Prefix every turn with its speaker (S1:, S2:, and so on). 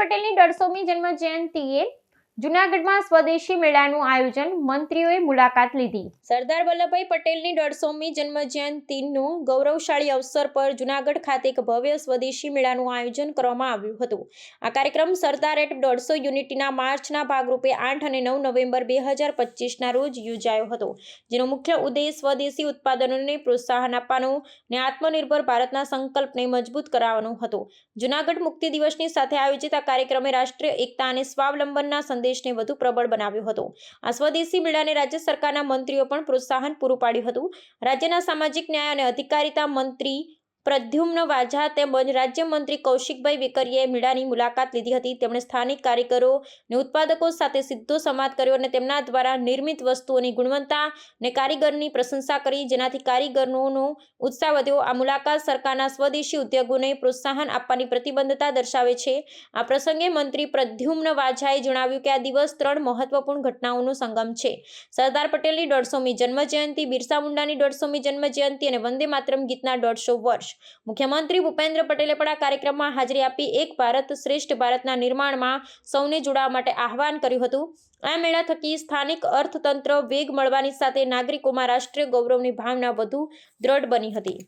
S1: પટેલની દોઢસોમી જન્મ જયંતિએ જુનાગઢમાં સ્વદેશી મેળાનું આયોજન મંત્રીઓએ મુલાકાત લીધી. સરદાર વલ્લભભાઈ પટેલની દોઢસોમી જન્મ જયંતિનું ગૌરવશાળી અવસર પર જુનાગઢ ખાતે એક ભવ્ય સ્વદેશી મેળાનું આયોજન કરવામાં આવ્યું હતું. આ કાર્યક્રમ સરદાર એટ દોઢસો યુનિટીના માર્ચના ભાગરૂપે આઠ અને નવ નવેમ્બર બે હજાર પચીસના રોજ યોજાયો હતો, જેનો મુખ્ય ઉદ્દેશ સ્વદેશી ઉત્પાદનોને પ્રોત્સાહન આપવાનો અને આત્મનિર્ભર ભારતના સંકલ્પને મજબૂત કરાવવાનો હતો. જુનાગઢ મુક્તિ દિવસની સાથે આયોજિત આ કાર્યક્રમે રાષ્ટ્રીય એકતા અને સ્વાવલંબનના સંદેશને વધુ પ્રબળ બનાવ્યો હતો. આ સ્વદેશી મેળાને રાજ્ય સરકારના મંત્રીઓ પણ પ્રોત્સાહન પૂરું પાડ્યું હતું. રાજ્યના સામાજિક ન્યાય અને અધિકારિતા મંત્રી પ્રદ્યુમ્ન વાઝા તેમજ રાજ્યમંત્રી કૌશિકભાઈ વેકરીએ મેળાની મુલાકાત લીધી હતી. તેમણે સ્થાનિક કારીગરો અને ઉત્પાદકો સાથે સીધો સંવાદ કર્યો અને તેમના દ્વારા નિર્મિત વસ્તુઓની ગુણવત્તા અને કારીગરની પ્રશંસા કરી, જેનાથી કારીગરોનો ઉત્સાહ વધ્યો. આ મુલાકાત સરકારના સ્વદેશી ઉદ્યોગોને પ્રોત્સાહન આપવાની પ્રતિબદ્ધતા દર્શાવે છે. આ પ્રસંગે મંત્રી પ્રદ્યુમ્ન વાઝાએ જણાવ્યું કે આ દિવસ ત્રણ મહત્વપૂર્ણ ઘટનાઓનો સંગમ છે. સરદાર પટેલની દોઢસોમી જન્મજયંતિ, બિરસા મુંડાની દોઢસોમી જન્મજયંતિ અને વંદે માતરમ ગીતના દોઢસો વર્ષ. મુખ્યમંત્રી ભૂપેન્દ્ર પટેલે પણ આ કાર્યક્રમમાં હાજરી આપી એક ભારત શ્રેષ્ઠ ભારતના નિર્માણમાં સૌને જોડાવા માટે આહવાન કર્યું હતું. આ મેળા થકી સ્થાનિક અર્થતંત્ર વેગ મળવાની સાથે નાગરિકોમાં રાષ્ટ્રીય ગૌરવની ભાવના વધુ દ્રઢ બની હતી.